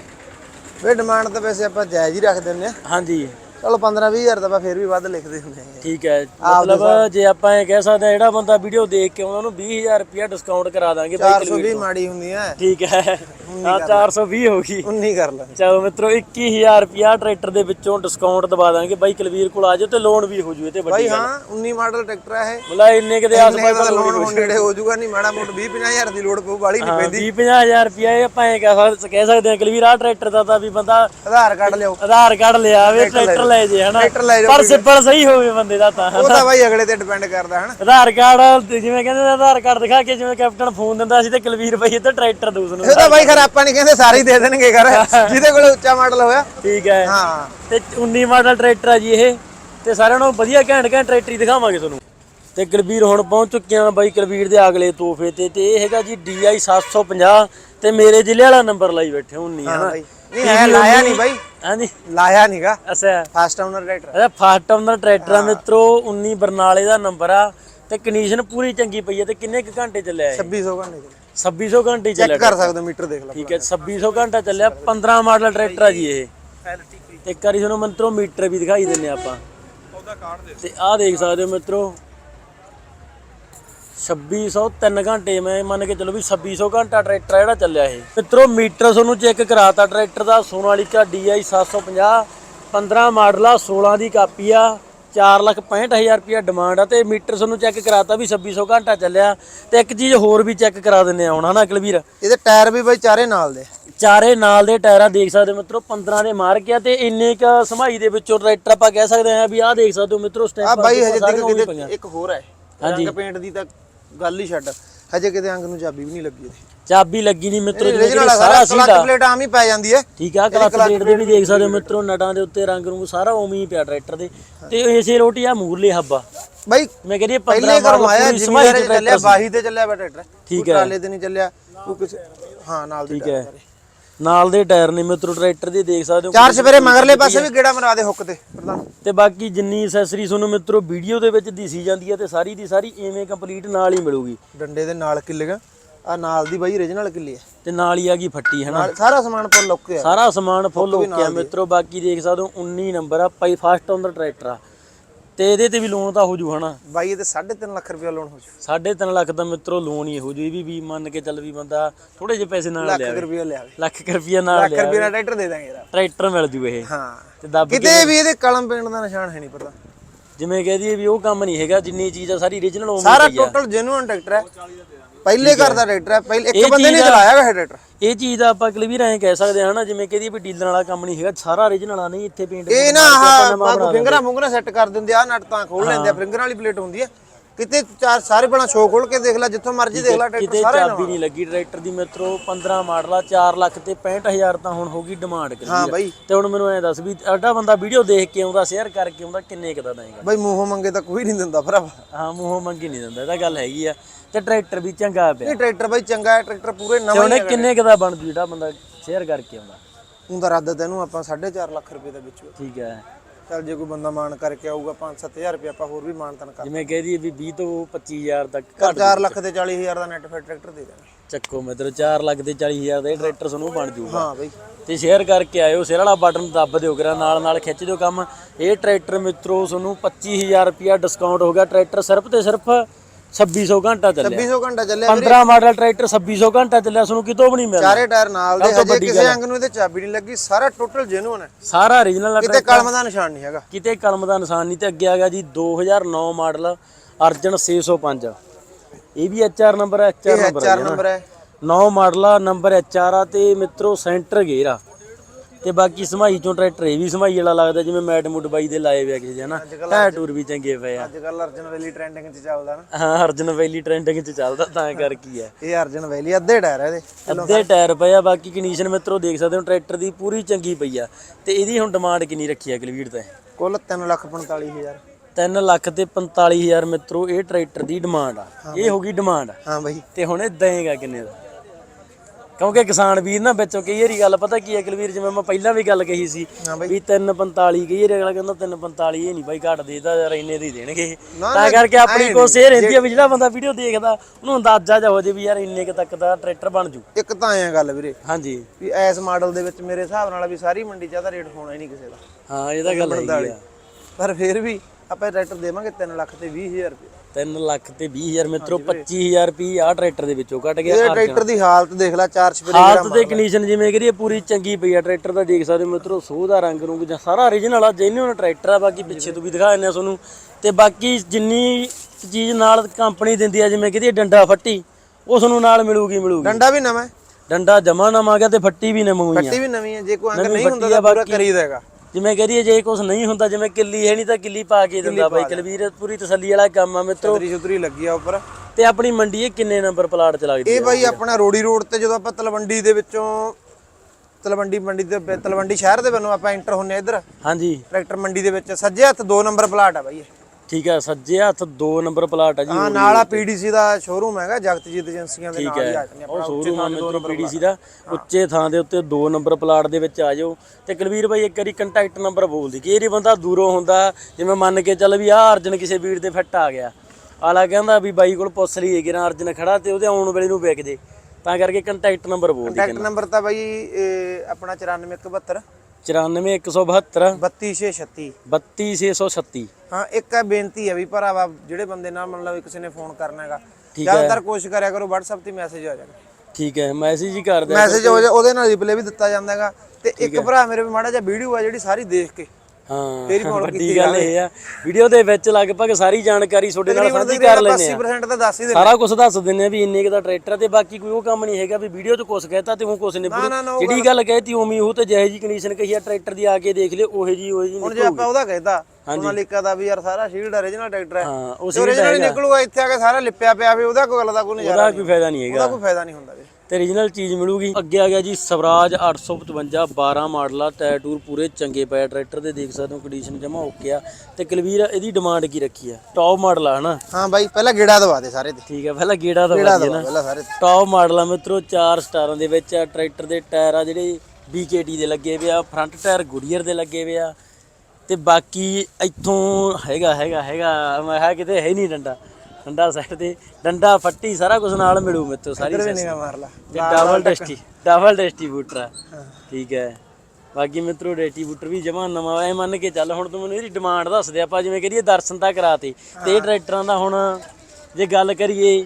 ਵੇ ਡਿਮਾਂਡ ਤਾਂ ਵੈਸੇ ਆਪਾਂ ਜਾਇਜ਼ ਹੀ ਰੱਖ ਦਿੰਦੇ ਆ। ਹਾਂਜੀ। ਚਲੋ 15 20000 ਤਾਂ ਆਪਾਂ ਫੇਰ ਵੀ ਵੱਧ ਲਿਖਦੇ ਹੁੰਦੇ ਆ ਠੀਕ ਹੈ। ਮਤਲਬ ਜੇ ਆਪਾਂ ਇਹ ਕਹਿ ਸਕਦੇ ਹਾਂ ਜਿਹੜਾ ਬੰਦਾ ਵੀਡੀਓ ਦੇਖ ਕੇ ਉਹਨਾਂ ਨੂੰ 20000 ਰੁਪਇਆ ਡਿਸਕਾਊਂਟ ਕਰਾ ਦਾਂਗੇ ਬਾਈ 420 ਮਾੜੀ ਹੁੰਦੀ ਹੈ। ਠੀਕ ਹੈ। ਹਾਂ 420 ਹੋ ਗਈ। 19 ਕਰ ਲੈ। ਚਲੋ ਮਿੱਤਰੋ 21000 ਰੁਪਇਆ ਟਰੈਕਟਰ ਦੇ ਵਿੱਚੋਂ ਡਿਸਕਾਊਂਟ ਦਵਾ ਦਾਂਗੇ। ਬਾਈ ਕੁਲਵੀਰ ਕੋਲ ਆ ਜਾਓ ਤੇ ਲੋਨ ਵੀ ਹੋ ਜੂ ਇਹ ਤੇ ਵੱਡੀ ਬਾਈ ਹਾਂ 19 ਮਾਡਲ ਟਰੈਕਟਰ ਆ ਇਹ। ਮਤਲਬ ਇੰਨੇ ਕਿਤੇ ਆਸ-ਪਾਸ ਦਾ ਲੋਨ ਹੁਣ ਨੇੜੇ ਹੋ ਜਾਊਗਾ ਨਹੀਂ ਮਾੜਾ ਮੋਟ 20 50000 ਦੀ ਲੋਡ ਪਊ ਬਾਲੀ ਨਹੀਂ ਪੈਂਦੀ। 20-50000 ਰੁਪਇਆ ਇਹ ਆਪਾਂ ਇਹ ਕਹਿ ਸਕਦੇ ਹਾਂ ਕੁਲਵੀਰ ਆ ਟਰੈਕਟਰ ਦਾ ਤਾਂ ਵੀ ਬੰਦਾ ਆਧਾਰ ਕਾਰਡ ਲਿਓ ਆਧਾਰ ਕਾਰਡ ਲਿਆ ਵੇ ਟਰੈਕਟਰ ਲੈ ਜੇ ਹਨਾ? ਟਰੈਕਟਰ ਲੈ ਜਾਓ ਪਰ ਸਿੱਪਲ ਸਹੀ ਹੋਵੇ ਬੰਦੇ ਦਾ ਤਾਂ ਉਹ ਤਾਂ ਬਾਈ ਅਗਲੇ ਤੇ ਡਿਪੈਂਡ ਕਰਦਾ ਹਨ? ਆਧਾਰ ਕਾਰਡ ਜਿਵੇਂ ਕਹਿੰਦੇ ਆਧਾਰ ਕਾਰਡ ਦਿਖਾ ਕੇ ਜਿਵੇਂ ਕੈਪਟਨ ਫੋਨ ਦਿੰਦਾ ਸੀ ਤੇ ਕੁਲਵੀਰ ਬਾਈ ਇੱਧਰ ਟਰੈਕਟਰ ਦੂਸ ਨੂੰ ਇਹ ਤਾਂ ਬਾਈ ਖਰ ਆਪਾਂ ਨਹੀਂ ਕਹਿੰਦੇ ਸਾਰੇ ਹੀ ਦੇ ਦੇਣਗੇ ਕਰ ਜਿਹਦੇ ਕੋਲ ਉੱਚਾ ਮਾਡਲ ਹੋਇਆ। ਠੀਕ ਹੈ। ਹਾਂ। ਤੇ 19 ਮਾਡਲ ਟਰੈਕਟਰ ਆ ਜੀ ਇਹ। ਤੇ ਸਾਰਿਆਂ ਨੂੰ ਵਧੀਆ ਘੈਂਟ ਘੈਂਟ ਟਰੈਕਟਰ ਹੀ ਦਿਖਾਵਾਂਗੇ ਤੁਹਾਨੂੰ। ਤੇ ਕੁਲਵੀਰ ਹੁਣ ਪਹੁੰਚ ਚੁੱਕੇ ਆ ਬਾਈ ਕੁਲਵੀਰ ਦੇ ਅਗਲੇ ਤੋਹਫੇ ਤੇ ਤੇ ਇਹ ਹੈਗਾ ਜੀ DI 750 ਤੇ ਮੇਰੇ ਜ਼ਿਲ੍ਹੇ ਵਾਲਾ ਨੰਬਰ ਲਾਈ ਬੈਠੇ 19 ਹਨਾ? ਬਾਈ। ਨਹੀਂ ਐ ਲਾਇਆ ਨਹੀਂ ਬਾਈ। ਹਾਂਜੀ। ਲਾਇਆ ਨਹੀਂਗਾ ਅੱਛਾ। ਫਾਸਟ ਓਨਰ ਟਰੈਕਟਰ ਇਹਦਾ ਫਾਸਟ ਦਾ ਟਰੈਕਟਰ ਆ ਮਿੱਤਰੋ 19 ਬਰਨਾਲੇ ਦਾ ਨੰਬਰ ਆ ਤੇ ਕੰਡੀਸ਼ਨ ਪੂਰੀ ਚੰਗੀ ਪਈ ਹੈ ਤੇ ਕਿੰਨੇ ਕੁ ਘੰਟੇ ਚੱਲਿਆ ਇਹ? 2600 ਘੰਟੇ ਚ 2600 ਘੰਟੇ ਚੈੱਕ ਚੱਲਿਆ ਕਰ ਸਕਦੇ ਹੋ ਮੀਟਰ ਦੇਖ ਲਓ ਠੀਕ ਹੈ 2600 ਘੰਟਾ ਚੱਲਿਆ 15 ਮਾਡਲ ਟਰੈਕਟਰ ਆ ਜੀ ਇਹ। ਤੇ ਇੱਕ ਵਾਰੀ ਤੁਹਾਨੂੰ ਮਿੱਤਰੋ ਮੀਟਰ ਵੀ ਦਿਖਾਈ ਦਿੰਨੇ ਆਪਾਂ। ਤੇ ਆਹ ਦੇਖ ਸਕਦੇ ਹੋ ਮਿੱਤਰੋ 2600 3 ਘੰਟੇ ਮੈਂ ਮੰਨ ਕੇ ਚਲੋ ਵੀ 2600 ਘੰਟਾ ਟਰੈਕਟਰ ਆ ਜਿਹੜਾ ਚੱਲਿਆ ਇਹ। ਮਿੱਤਰੋ ਮੀਟਰ ਤੁਹਾਨੂੰ ਚੈੱਕ ਕਰਾਤਾ ਟਰੈਕਟਰ ਦਾ ਸੋਨਾਲੀਕਾ DI 750 15 ਮਾਡਲ ਆ 16 ਦੀ ਕਾਪੀ ਆ 465000 ਰੁਪਇਆ ਡਿਮਾਂਡ ਆ ਤੇ ਮੀਟਰ ਤੁਹਾਨੂੰ ਚੈੱਕ ਕਰਾਤਾ ਵੀ 2600 ਘੰਟਾ ਚੱਲਿਆ। ਤੇ ਇੱਕ ਚੀਜ਼ ਹੋਰ ਵੀ ਚੈੱਕ ਕਰਾ ਦਿੰਨੇ ਆ ਹੁਣ ਹਨਾ ਅਕਲਵੀਰ ਇਹਦੇ ਟਾਇਰ ਵੀ ਬਾਈ ਚਾਰੇ ਨਾਲ ਦੇ। ਚਾਰੇ ਨਾਲ ਦੇ ਟਾਇਰਾਂ ਦੇਖ ਸਕਦੇ ਹੋ ਮਿੱਤਰੋ 15 ਦੇ ਮਾਰ ਗਿਆ ਤੇ ਇੰਨੇ ਕ ਸਮਾਈ ਦੇ ਵਿੱਚੋਂ ਟਰੈਕਟਰ ਆਪਾਂ ਕਹਿ ਸਕਦੇ ਹਾਂ ਵੀ ਆਹ ਦੇਖ ਸਕਦੇ ਹੋ ਮਿੱਤਰੋ ਆ ਸਟੈਪ ਬਾਈ ਹਜੇ ਤੱਕ ਕਿਤੇ ਇੱਕ ਹੋਰ ਹੈ। ਰੰਗ ਪੇਂਟ ਦੀ ਤਾਂ ਗੱਲ ਹੀ ਛੱਡ। ਹਜੇ ਕਿਤੇ ਅੰਗ ਨੂੰ ਚਾਬੀ ਵੀ ਨਹੀਂ ਲੱਗੀ ਉਹਦੀ ਚਾਬੀ ਲੱਗੀ ਨਹੀਂ ਮਿੱਤਰੋ ਜਿਵੇਂ ਆ ਸਾਰਾ ਆ ਪਲੇਟ ਆਮ ਹੀ ਪੈ ਜਾਂਦੀ ਹੈ ਠੀਕ ਆ ਕਲਚ ਪਲੇਟ ਦੇ ਵੀ ਦੇਖ ਸਕਦੇ ਹੋ ਮਿੱਤਰੋ ਨਟਾਂ ਦੇ ਉੱਤੇ ਰੰਗ ਰੂੰਗ ਸਾਰਾ ਉਵੇਂ ਹੀ ਪਿਆ ਟਰੈਕਟਰ ਦੇ। ਤੇ ਇਸੇ ਲੋਟੀ ਆ ਮੂਰਲੇ ਹੱਬਾ। ਬਾਈ ਮੈਂ ਕਹਿੰਦੀ 15 ਪਹਿਲੇ ਮਾਡਲ ਕਰਵਾਇਆ ਜਿਵੇਂ ਚੱਲਿਆ ਬਾਹੀ ਤੇ ਚੱਲਿਆ ਟਰੈਕਟਰ। ਠੀਕ ਕੋਈ ਟਰਾਲੇ ਤੇ ਨਹੀਂ ਚੱਲਿਆ ਕੋਈ ਕਿਸੇ ਹਾਂ ਨਾਲ ਦੀ ਠੀਕ ਹੈ। ਨਾਲ ਦੇ ਟਾਇਰ ਨੇ ਮਿੱਤਰੋ ਟਰੈਕਟਰ ਦੇ ਦੇਖ ਸਕਦੇ ਹੋ ਚਾਰ ਸਵੇਰੇ ਮਗਰਲੇ ਪਾਸੇ ਵੀ ਗੇੜਾ ਮਰਾ ਦੇ ਹੁੱਕ ਤੇ ਪ੍ਰਧਾਨ। ਤੇ ਬਾਕੀ ਜਿੰਨੀ ਐਕਸੈਸਰੀ ਤੁਹਾਨੂੰ ਮਿੱਤਰੋ ਵੀਡੀਓ ਦੇ ਵਿੱਚ ਦਿਸੀ ਜਾਂਦੀ ਹੈ ਤੇ ਸਾਰੀ ਦੀ ਸਾਰੀ ਐਵੇਂ ਕੰਪਲੀਟ ਨਾਲ ਹੀ ਮਿਲੂਗੀ। ਡੰਡੇ ਦੇ ਨਾਲ ਕਿੱਲੀਆਂ ਆ ਨਾਲ ਦੀ ਬਾਈ origignal ਕਿੱਲੀ ਹੈ। ਤੇ ਨਾਲ ਹੀ ਆ ਗਈ ਫੱਟੀ ਹਨਾ ਨਾਲ ਸਾਰਾ ਸਮਾਨ ਪੁੱਲ ਓਕੇ ਆ ਸਾਰਾ ਸਮਾਨ ਫੁੱਲ ਹੋ ਗਿਆ ਮਿੱਤਰੋ ਬਾਕੀ ਦੇਖ ਸਕਦੇ ਹੋ 19 ਨੰਬਰ ਆ ਪਾਈ ਫਸਟ ਔਨ ਦਾ ਟਰੈਕਟਰ ਆ। ਤੇ ਇਹਦੇ ਤੇ ਵੀ ਲੋਨ ਤਾਂ ਹੋ ਜੂ ਹਨਾ। ਬਾਈ ਇਹਦੇ 3.5 ਲੱਖ ਰੁਪਏ ਲੋਨ ਹੋ ਜੂ 3.5 ਲੱਖ ਦਾ ਮਿੱਤਰੋ ਲੋਨ ਹੀ ਹੋ ਜੂ ਇਹ ਵੀ ਵੀ ਮੰਨ ਕੇ ਚੱਲ ਵੀ ਬੰਦਾ ਥੋੜੇ ਜਿਹੇ ਪੈਸੇ ਨਾਲ ਲੱਖ ਲਿਆਵੇ ਰੁਪਏ ਲਿਆਵੇ ਲੱਖ ਨਾਲ ਲੱਖ ਲਿਆ ਰੁਪਏ ਦਾ। ਟਰੈਕਟਰ ਦੇ ਦਾਂਗੇ ਯਾਰ। ਟਰੈਕਟਰ ਮਿਲ ਜੂ ਇਹ। ਹਾਂ। ਤੇ ਦੱਬ ਕਿਤੇ ਵੀ ਇਹਦੇ ਕਲਮ ਪੈਣ ਦਾ ਨਿਸ਼ਾਨ ਹੈ ਨਹੀਂ ਪਤਾ। ਜਿਵੇਂ ਕਹਿ ਦਈਏ ਵੀ ਉਹ ਕੰਮ ਨਹੀਂ ਹੈਗਾ ਜਿੰਨੀ ਚੀਜ਼ ਆ ਸਾਰੀ origignal ਹੋਵੇ ਸਾਰਾ ਟੋਟਲ ਜੈਨੂਇਨ ਟਰੈਕਟਰ ਹੈ। ਪਹਿਲੇ ਘਰ ਦਾ ਟਰੈਕਟਰ ਹੈ ਪਹਿਲੇ ਇੱਕ ਬੰਦੇ ਨੇ ਆ- ਚਲਾਇਆ ਇਹ ਟਰੈਕਟਰ ਇਹ ਚੀਜ਼ ਦਾ ਆਪਾਂ ਕਲੀਅਰ ਐਂ ਕਹਿ ਸਕਦੇ ਹਾਂ ਨਾ ਜਿਵੇਂ ਕਹਦੀ ਵੀ ਡੀਲਰ ਵਾਲਾ ਕੰਮ ਨਹੀਂ ਹੈਗਾ ਸਾਰਾ origignal ਆ ਨਹੀਂ ਇੱਥੇ ਪੇਂਟ ਇਹ ਨਾ ਆਹ ਫਿੰਗਰਾਂ ਫੁੰਗਰਾਂ ਸੈੱਟ ਕਰ ਦਿੰਦੇ ਆ ਨਟ ਤਾਂ ਖੋਲ ਲੈਂਦੇ ਆ ਫਿੰਗਰਾਂ ਵਾਲੀ ਪਲੇਟ ਹੁੰਦੀ ਹੈ ਕਿਤੇ ਚਾਰ ਸਾਰੇ ਬਣਾ ਸ਼ੋ ਖੋਲ ਕੇ ਦੇਖ ਲੈ ਜਿੱਥੋਂ ਮਰਜ਼ੀ ਦੇਖ ਲੈ ਟਰੈਕਟਰ ਕਿਤੇ ਸਾਰੇ ਚਾਬੀ ਨਹੀਂ ਲੱਗੀ ਟਰੈਕਟਰ ਦੀ ਮਿੱਤਰੋ 15 ਮਾਡਲ ਆ 4 ਲੱਖ ਤੇ 65000 ਤਾਂ ਹੁਣ ਹੋਗੀ ਡਿਮਾਂਡ ਕਰੀ ਹਾਂ ਬਾਈ। ਤੇ ਹੁਣ ਮੈਨੂੰ ਐਂ ਦੱਸ ਵੀ ਐਡਾ ਬੰਦਾ ਵੀਡੀਓ ਦੇਖ ਕੇ ਆਉਂਦਾ ਸ਼ੇਅਰ ਕਰਕੇ ਆਉਂਦਾ ਕਿੰਨੇ ਕੁ ਦਾ ਦੇਗਾ ਬਾਈ ਮੂੰਹੋਂ ਮੰਗੇ ਤਾਂ ਕੋਈ ਨਹੀਂ ਦਿੰਦਾ ਭਰਾਵਾ। ਹਾਂ ਮੂੰਹੋਂ ਮੰਗੀ ਨਹੀਂ ਦਿੰਦਾ ਇਹ ਤਾਂ ਗੱਲ ਹੈਗੀ ਆ। ਤੇ ਟਰੈਕਟਰ ਵੀ ਚੰਗਾ ਪਿਆ। ਇਹ ਟਰੈਕਟਰ ਬਾਈ ਚੰਗਾ ਹੈ ਟਰੈਕਟਰ ਪੂਰੇ ਤੇ ਨਵਾਂ ਉਹਨੇ ਕਿੰਨੇ ਕੁ ਦਾ ਬਣ ਜੂ ਜਿਹੜਾ ਬੰਦਾ ਸ਼ੇਅਰ ਕਰਕੇ ਆਉਂਦਾ? ਹੁੰਦਾ ਰੱਦ ਤੈਨੂੰ ਆਪਾਂ 4.5 ਲੱਖ ਰੁਪਏ ਦਾ ਵਿੱਚ। ਠੀਕ ਹੈ। ਚੱਲ ਜੇ ਕੋਈ ਬੰਦਾ ਮਾਨ ਕਰਕੇ ਆਊਗਾ 5-7000 ਰੁਪਏ ਆਪਾਂ ਹੋਰ ਵੀ ਮਾਨ ਤਨ ਕਰ ਜਿਵੇਂ ਕਹਿ ਦਈਏ ਵੀ 20 ਤੋਂ 25000 ਤੱਕ ਘੱਟ 4 ਲੱਖ ਤੇ 40000 ਦਾ ਨੈਟ ਫਿਰ ਟਰੈਕਟਰ ਦੇ ਦੇਣਾ। ਚੱਕੋ ਮਿੱਤਰੋ 4 ਲੱਖ ਤੇ 40000 ਦਾ ਇਹ ਟਰੈਕਟਰ ਤੁਹਾਨੂੰ ਬਣ ਜੂਗਾ। ਹਾਂ ਬਾਈ। ਤੇ ਸ਼ੇਅਰ ਕਰਕੇ ਆਇਓ ਸ਼ੇਅਰ ਵਾਲਾ ਬਟਨ ਦੱਬ ਦਿਓ ਕਰਾ ਨਾਲ ਨਾਲ ਖਿੱਚ ਦਿਓ ਕੰਮ। ਇਹ ਟਰੈਕਟਰ ਮਿੱਤਰੋ ਤੁਹਾਨੂੰ 25000 ਰੁਪਿਆ ਡਿਸਕਾਊਂਟ ਹੋ ਗਿਆ। ਟਰੈਕਟਰ ਸਿਰਫ ਤੇ ਸਿਰਫ 2600 ਘੰਟਾ ਚੱਲਿਆ। 2600 ਘੰਟਾ ਚੱਲਿਆ 15 ਮਾਡਲ ਟਰੈਕਟਰ 2600 ਘੰਟਾ ਚੱਲਿਆ ਤੁਹਾਨੂੰ ਕਿਤੋਂ ਵੀ ਨਹੀਂ ਮਿਲਦਾ। ਚਾਰੇ ਟਾਇਰ ਨਾਲ ਦੇ ਹਜੇ ਕਿਸੇ ਅੰਗ ਨੂੰ ਇਹਦੇ ਚਾਬੀ ਨਹੀਂ ਲੱਗੀ ਸਾਰਾ ਟੋਟਲ ਜੈਨੂਇਨ ਹੈ। ਸਾਰਾ origignal ਕਿਤੇ ਕਲਮ ਦਾ ਨਿਸ਼ਾਨ ਨਹੀਂ ਹੈਗਾ। ਕਿਤੇ ਕਲਮ ਦਾ ਨਿਸ਼ਾਨ ਨਹੀਂ ਤੇ ਅੱਗੇ ਆ ਗਿਆ ਜੀ 2009 ਮਾਡਲ ਅਰਜਨ 605 ਇਹ ਵੀ ਐਚਆਰ ਨੰਬਰ ਹੈ ਐਚਆਰ ਨੰਬਰ 4 ਨੰਬਰ ਹੈ। 9 ਮਾਡਲ ਨੰਬਰ ਐਚਆਰ ਆ ਤੇ ਮਿੱਤਰੋ ਸੈਂਟਰ ਗੇਅਰ ਆ। ਤੇ ਬਾਕੀ ਸਮਾਈ ਚੋਂ ਟਰੈਕਟਰ ਇਹ ਵੀ ਸਮਾਈ ਵਾਲਾ ਲੱਗਦਾ ਜਿਵੇਂ ਮੈਟ ਮੁੱਡ ਬਾਈ ਦੇ ਲਾਏ ਵੇ ਕਿਸੇ ਦੇ ਹਨਾ। ਟਾਇਰ ਟੂਰ ਵੀ ਚੰਗੇ ਪਏ ਆ। ਅੱਜ ਕੱਲ ਅਰਜਨ ਵੈਲੀ ਟ੍ਰੈਂਡਿੰਗ 'ਚ ਚੱਲਦਾ ਨਾ। ਹਾਂ ਅਰਜਨ ਵੈਲੀ ਟ੍ਰੈਂਡਿੰਗ ਚ ਚੱਲਦਾ ਤਾਂ ਕਰ ਕੀ ਹੈ ਇਹ ਅਰਜਨ ਵੈਲੀ ਅੱਧੇ ਟਾਇਰ ਹੈ ਇਹਦੇ ਅੱਧੇ ਟਾਇਰ ਪਏ ਆ ਬਾਕੀ ਕੰਡੀਸ਼ਨ ਮਿੱਤਰੋ ਦੇਖ ਸਕਦੇ ਹੋ ਟਰੈਕਟਰ ਦੀ ਪੂਰੀ ਚੰਗੀ ਪਈ ਆ। ਤੇ ਇਹਦੀ ਹੁਣ ਡਿਮਾਂਡ ਕਿੰਨੀ ਰੱਖੀ ਆ ਕਲਵੀਰ ਤੇ? ਕੁੱਲ 3 ਲੱਖ 45000 3 ਲੱਖ ਤੇ 45000 ਮਿੱਤਰੋ ਇਹ ਟਰੈਕਟਰ ਦੀ ਡਿਮਾਂਡ ਆ। ਇਹ ਹੋ ਗਈ ਡਿਮਾਂਡ ਹਾਂ ਬਾਈ। ਤੇ ਹੁਣ ਇਹ ਦੇਗਾ ਕਿੰਨੇ ਦਾ? ਕਿਉਂਕਿ ਕਿਸਾਨ ਵੀਰ ਨਾ ਵਿੱਚੋਂ ਕਈ ਵਾਰੀ ਗੱਲ ਪਤਾ ਕੀ ਹੈ ਕੁਲਵੀਰ ਜਿਵੇਂ ਮੈਂ ਪਹਿਲਾਂ ਵੀ ਗੱਲ ਕਹੀ ਸੀ ਵੀ 345 ਕਈ ਵਾਰੀ ਅਗਲਾ ਕਹਿੰਦਾ 345 ਇਹ ਨਹੀਂ ਬਾਈ ਘੱਟ ਦੇ ਤਾਂ ਯਾਰ ਇੰਨੇ ਦੇ ਦੇਣਗੇ ਤਾਂ ਕਰਕੇ ਆਪਣੀ ਕੋਸ ਇਹ ਰਹਿੰਦੀ ਆ ਵੀ ਜਿਹੜਾ ਬੰਦਾ ਵੀਡੀਓ ਦੇਖਦਾ ਉਹਨੂੰ ਅੰਦਾਜ਼ਾ ਜਾ ਹੋ ਜੇ ਵੀ ਯਾਰ ਇੰਨੇ ਕੁ ਤੱਕ ਦਾ ਟਰੈਕਟਰ ਬਣ ਜੂ। ਇੱਕ ਤਾਂ ਐਂ ਗੱਲ ਵੀਰੇ ਹਾਂਜੀ। ਵੀ ਐਸ ਮਾਡਲ ਦੇ ਵਿੱਚ ਮੇਰੇ ਹਿਸਾਬ ਨਾਲ ਵੀ ਸਾਰੀ ਮੰਡੀ 'ਚ ਰੇਟ ਹੋਣਾ ਹੀ ਨਹੀਂ ਕਿਸੇ ਦਾ। ਹਾਂ ਇਹ ਤਾਂ ਗੱਲ ਹੈਗੀ ਪਰ ਫਿਰ ਵੀ ਆਪਾਂ ਟਰੈਕਟਰ ਦੇਵਾਂਗੇ 3 ਲੱਖ ਤੇ 20000 ਰੁਪਏ। 3 ਲੱਖ ਤੇ 20000 ਮਿੱਤਰੋ 25000 ਰੁਪਏ ਆ ਟਰੈਕਟਰ ਦੇ ਵਿੱਚੋਂ ਕੱਟ ਗਿਆ ਇਹ ਟਰੈਕਟਰ ਦੀ ਹਾਲਤ ਦੇਖ ਲੈ ਚਾਰ ਛਪਰੇ ਹਾਲਤ ਤੇ ਕੰਡੀਸ਼ਨ ਜਿਵੇਂ ਕਰੀਏ ਪੂਰੀ ਚੰਗੀ ਪਈ ਆ ਟਰੈਕਟਰ ਦਾ ਦੇਖ ਸਕਦੇ ਹੋ ਮਿੱਤਰੋ ਸੋਹ ਦਾ ਰੰਗ ਰੁੰਗ ਜਾਂ ਸਾਰਾ origignal ਆ ਜੈਨੂਇਨ ਟਰੈਕਟਰ ਆ ਬਾਕੀ ਪਿੱਛੇ ਤੋਂ ਵੀ ਦਿਖਾ ਦਿੰਦੇ ਆ ਤੁਹਾਨੂੰ। ਤੇ ਬਾਕੀ ਜਿੰਨੀ ਚੀਜ਼ ਨਾਲ ਕੰਪਨੀ ਦਿੰਦੀ ਆ ਜਿਵੇਂ ਕਰੀਏ ਡੰਡਾ ਫੱਟੀ ਉਸ ਨੂੰ ਨਾਲ ਮਿਲੂਗੀ ਮਿਲੂਗੀ। ਡੰਡਾ ਵੀ ਨਵਾਂ ਡੰਡਾ ਜਮਾ ਨਾ ਮੰਗਿਆ ਤੇ ਫੱਟੀ ਵੀ ਨਮੂਈ ਆ। ਪੱਟੀ ਵੀ ਨਵੀਂ ਹੈ ਜੇ ਕੋਈ ਅੰਗ ਨਵੀਂ ਨਹੀਂ ਹੁੰਦਾ ਆ ਤਾਂ ਪੂਰਾ। ਕਰੀਦਾ ਹੈਗਾ। ਜਿਵੇਂ ਕਰੀਏ ਜੇ ਕੁਝ ਨਹੀਂ ਹੁੰਦਾ ਜਿਵੇਂ ਕਿੱਲੀ ਹੈ ਨਹੀਂ ਤਾਂ ਕਿੱਲੀ ਪਾ ਕੇ ਦਿੰਦਾ ਬਾਈ ਕਲਵੀਰ ਪੂਰੀ ਤਸੱਲੀ ਵਾਲਾ ਕੰਮ ਆ ਮਿੱਤਰੋ। ਤਰੀ ਸੁਤਰੀ ਲੱਗੀ ਆ ਉੱਪਰ। ਤੇ ਆਪਣੀ ਮੰਡੀ ਇਹ ਕਿੰਨੇ ਨੰਬਰ ਪਲਾਟ ਚ ਲੱਗਦੀ ਇਹ ਆ? ਬਾਈ ਆਪਣਾ ਰੋੜੀ ਰੋਡ ਤੇ ਜਦੋਂ ਆਪਾਂ ਤਲਵੰਡੀ ਦੇ ਵਿੱਚੋਂ ਤਲਵੰਡੀ ਮੰਡੀ ਦੇ ਤਲਵੰਡੀ ਸ਼ਹਿਰ ਦੇ ਵੱਲੋਂ ਆਪਾਂ ਐਂਟਰ ਹੁੰਨੇ ਇੱਧਰ। ਹਾਂਜੀ। ਟਰੈਕਟਰ ਮੰਡੀ ਦੇ ਵਿੱਚ ਸੱਜੇ ਹੱਥ 2 ਨੰਬਰ ਪਲਾਟ ਆ ਬਾਈ ਇਹ। ਠੀਕ ਆ ਸੱਜੇ ਹੱਥ 2 ਨੰਬਰ ਪਲਾਟ ਆ ਜੀ ਹਾਂ ਨਾਲ ਆ ਪੀਡੀਸੀ ਦਾ ਸ਼ੋਰੂਮ ਹੈਗਾ ਜਗਤਜੀਤ ਏਜੰਸੀਆਂ ਦੇ ਨਾਲ ਹੀ ਆ ਜਾਂਦੇ ਉਹ ਸ਼ੋਰੂਮ ਆ ਮਿੱਤਰੋ ਪੀਡੀਸੀ ਦਾ ਉੱਚੇ ਥਾਂ ਦੇ ਉੱਤੇ 2 ਨੰਬਰ ਪਲਾਟ ਦੇ ਵਿੱਚ ਆ ਜਾਓ। ਤੇ ਕੁਲਵੀਰ ਬਾਈ ਇੱਕ ਵਾਰੀ ਕੰਟੈਕਟ ਨੰਬਰ ਬੋਲ ਦੀ ਕਿ ਇਹ ਬੰਦਾ ਦੂਰੋਂ ਹੁੰਦਾ ਜਿਵੇਂ ਮੰਨ ਕੇ ਚੱਲ ਵੀ ਆਹ ਅਰਜਨ ਕਿਸੇ ਵੀਰ ਦੇ ਫਿੱਟ ਆ ਗਿਆ। ਆਲਾ ਕਹਿੰਦਾ ਵੀ ਬਾਈ ਕੋਲ ਪੁੱਛ ਲਈਏ ਕਿ ਨਾ ਅਰਜਨ ਖੜਾ ਤੇ ਉਹਦੇ ਆਉਣ ਵੇਲੇ ਨੂੰ ਵਿਕ ਜੇ। ਤਾਂ ਕਰਕੇ ਕੰਟੈਕਟ ਨੰਬਰ ਬੋਲ ਦੀ ਕੰਟੈਕਟ ਨੰਬਰ ਤਾਂ ਬਾਈ ਆਪਣਾ 9472 94172 32636 32636 ਹਾਂ ਇੱਕ ਹੈ ਬੇਨਤੀ ਹੈ ਵੀ ਭਰਾਵਾ ਜਿਹੜੇ ਬੰਦੇ ਨਾਲ ਮੰਨ ਲਓ ਕਿਸੇ ਨੇ ਫੋਨ ਕਰਨਾ ਹੈਗਾ ਜ਼ਿਆਦਾਤਰ ਕੋਸ਼ਿਸ਼ ਕਰਿਆ ਕਰੋ WhatsApp ਤੇ ਮੈਸੇਜ ਆ ਜਾਣਾ। ਠੀਕ ਹੈ ਮੈਸੇਜ ਹੀ ਕਰ ਦਿਆ ਮੈਸੇਜ ਹੋ ਜਾ ਉਹਦੇ ਨਾਲ ਰਿਪਲੇ ਵੀ ਦਿੱਤਾ ਜਾਂਦਾ ਹੈਗਾ। ਤੇ ਇੱਕ ਭਰਾ ਮੇਰੇ ਵੀ ਮਾੜਾ ਜਿਹਾ ਵੀਡੀਓ ਆ ਜਿਹੜੀ ਸਾਰੀ ਦੇਖ ਕੇ। ਹਾਂ ਤੇਰੀ ਫੋਲੋ ਵੱਡੀ ਗੱਲ ਇਹ ਆ। ਵੀਡੀਓ ਦੇ ਵਿੱਚ ਲਗਭਗ ਸਾਰੀ ਜਾਣਕਾਰੀ ਤੁਹਾਡੇ ਨਾਲ ਸਾਂਝੀ ਕਰ ਲੈਨੇ ਆ 80% ਤਾਂ ਦੱਸ ਹੀ ਦੇ ਸਾਰਾ ਕੁਝ ਦੱਸ ਦਿੰਨੇ ਆ ਵੀ ਇੰਨੇ ਕੁ ਦਾ ਟਰੈਕਟਰ ਤੇ ਬਾਕੀ ਕੋਈ ਉਹ ਕੰਮ ਨਹੀਂ ਹੈਗਾ ਵੀ ਵੀਡੀਓ 'ਚ ਕੁਝ ਕਹਿਤਾ ਤੇ ਉਹ ਕੁਝ ਨਹੀਂ ਜਿਹੜੀ ਗੱਲ ਕਹਿਤੀ ਉਮੀ ਉਹ ਤੇ ਜਿਹੇ ਜੀ ਕੰਡੀਸ਼ਨ ਕਹੀ ਆ ਟਰੈਕਟਰ ਦੀ ਆ ਕੇ ਦੇਖ ਲਿਓ ਉਹੇ ਜੀ ਉਹੇ ਜੀ ਹੁਣ ਜੇ ਆਪਾਂ ਉਹਦਾ ਕਹਿਤਾ ਸੋਨਾਲੀਕਾ ਦਾ ਵੀ ਯਾਰ ਸਾਰਾ ਸ਼ੀਲਡ origignal ਟਰੈਕਟਰ ਹੈ। ਹਾਂ ਉਹ origignal ਨਿਕਲੂਗਾ ਇੱਥੇ ਆ ਕੇ ਸਾਰਾ ਲਿਪਿਆ ਪਿਆ ਵੀ ਉਹਦਾ ਕੋਈ ਗੱਲ ਦਾ ਕੋਈ ਨਜ਼ਾਰਾ ਉਹਦਾ ਕੋਈ ਫਾਇਦਾ ਨਹੀਂ ਹੈਗਾ। ਉਹਦਾ ਕੋਈ ਫਾਇਦਾ ਨਹੀਂ ਹੁੰਦਾ ਤੇ origignal ਚੀਜ਼ ਮਿਲੂਗੀ। ਅੱਗੇ ਆ ਗਿਆ ਜੀ ਸਵਰਾਜ 855 12 ਮਾਡਲ ਆ ਟਾਇਰ ਟੂਰ ਪੂਰੇ ਚੰਗੇ ਪਏ ਟਰੈਕਟਰ ਦੇ ਦੇਖ ਸਕਦੇ ਹੋ ਕੰਡੀਸ਼ਨ ਜਮਾ ਓਕੇ ਆ। ਤੇ ਕਲਵੀਰ ਇਹਦੀ ਡਿਮਾਂਡ ਕੀ ਰੱਖੀ ਆ? ਟੌਪ ਮਾਡਲ ਆ ਹਨਾ? ਹਾਂ ਬਾਈ ਪਹਿਲਾਂ ਗੇੜਾ ਦਵਾ ਦੇ ਸਾਰੇ ਤੇ। ਠੀਕ ਆ ਪਹਿਲਾਂ ਗੇੜਾ ਦਵਾ ਨਾ। ਪਹਿਲਾਂ ਸਾਰੇ ਤੇ। ਟੌਪ ਮਾਡਲ ਆ ਮਿੱਤਰੋ 4 ਸਟਾਰਾਂ ਦੇ ਵਿੱਚ ਆ ਟਰੈਕਟਰ ਦੇ ਟਾਇਰ ਆ ਜਿਹੜੇ BKT ਦੇ ਲੱਗੇ ਹੋਏ ਆ ਫਰੰਟ ਟਾਇਰ ਗੁਡੀਅਰ ਦੇ ਲੱਗੇ ਹੋਏ ਆ। ਤੇ ਬਾਕੀ ਇੱਥੋਂ ਹੈਗਾ ਹੈਗਾ ਹੈਗਾ ਮੈਂ ਕਿਹਾ ਕਿਤੇ ਹੈ ਨਹੀਂ ਡੰਡਾ। ਡੰਡਾ ਸਾਈਡ ਤੇ ਡੰਡਾ ਫੱਟੀ ਸਾਰਾ ਕੁਝ ਨਾਲ ਮਿਲੂ ਮਿੱਤਰੋ ਸਾਰੀ ਇੱਧਰ ਵੀ ਮਾਰ ਲਾ। ਡਬਲ ਡਸਟੀ ਡਬਲ ਡਿਸਟ੍ਰੀਬਿਊਟਰ ਆ ਠੀਕ ਹੈ। ਬਾਕੀ ਮਿੱਤਰੋ ਡਿਸਟ੍ਰੀਬਿਊਟਰ ਵੀ ਜਮਾ ਨਵਾਂ ਐ ਮੰਨ ਕੇ ਚੱਲ ਹੁਣ ਤੂੰ ਮੈਨੂੰ ਇਹਦੀ ਡਿਮਾਂਡ ਦੱਸ ਦੇ ਆਪਾਂ ਜਿਵੇਂ ਕਰੀਏ ਦਰਸ਼ਨ ਤਾਂ ਕਰਾਤੇ। ਤੇ ਇਹ ਟਰੈਕਟਰਾਂ ਦਾ ਹੁਣ ਜੇ ਗੱਲ ਕਰੀਏ